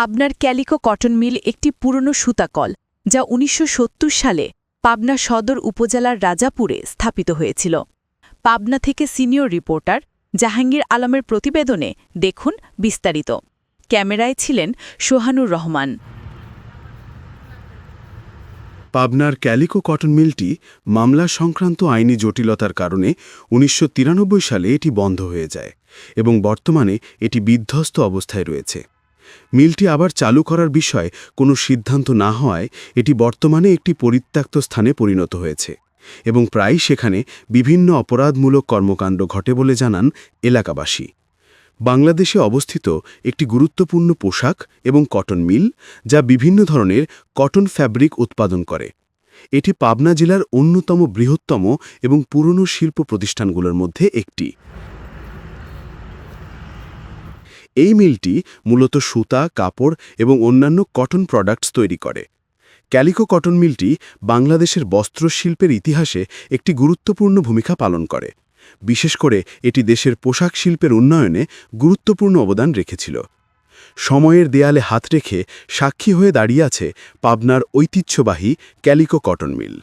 পাবনার calico cotton mill একটি পুরনো সুতাকল, যা উনিশশো সত্তর সালে পাবনা সদর উপজেলার রাজাপুরে স্থাপিত হয়েছিল। পাবনা থেকে সিনিয়র রিপোর্টার জাহাঙ্গীর আলমের প্রতিবেদনে দেখুন বিস্তারিত। ক্যামেরায় ছিলেন সোহানুর রহমান। পাবনার ক্যালিকো কটন মিলটি মামলা সংক্রান্ত আইনি জটিলতার কারণে উনিশশো তিরানব্বই সালে এটি বন্ধ হয়ে যায় এবং বর্তমানে এটি বিধ্বস্ত অবস্থায় রয়েছে। মিলটি আবার চালু করার বিষয়ে কোনো সিদ্ধান্ত না হওয়ায় এটি বর্তমানে একটি পরিত্যক্ত স্থানে পরিণত হয়েছে এবং প্রায় সেখানে বিভিন্ন অপরাধমূলক কর্মকাণ্ড ঘটে বলে জানান এলাকাবাসী। বাংলাদেশে অবস্থিত একটি গুরুত্বপূর্ণ পোশাক এবং কটন মিল, যা বিভিন্ন ধরনের কটন ফ্যাব্রিক উৎপাদন করে। এটি পাবনা জেলার অন্যতম বৃহত্তম এবং পুরনো শিল্প প্রতিষ্ঠানগুলোর মধ্যে একটি। এই মিলটি মূলত সুতা, কাপড় এবং অন্যান্য কটন প্রোডাক্টস তৈরি করে। ক্যালিকো কটন মিলটি বাংলাদেশের বস্ত্রশিল্পের ইতিহাসে একটি গুরুত্বপূর্ণ ভূমিকা পালন করে। বিশেষ করে এটি দেশের পোশাক শিল্পের উন্নয়নে গুরুত্বপূর্ণ অবদান রেখেছিল। সময়ের দেয়ালে হাত রেখে সাক্ষী হয়ে দাঁড়িয়ে আছে পাবনার ঐতিহ্যবাহী ক্যালিকো কটন মিল।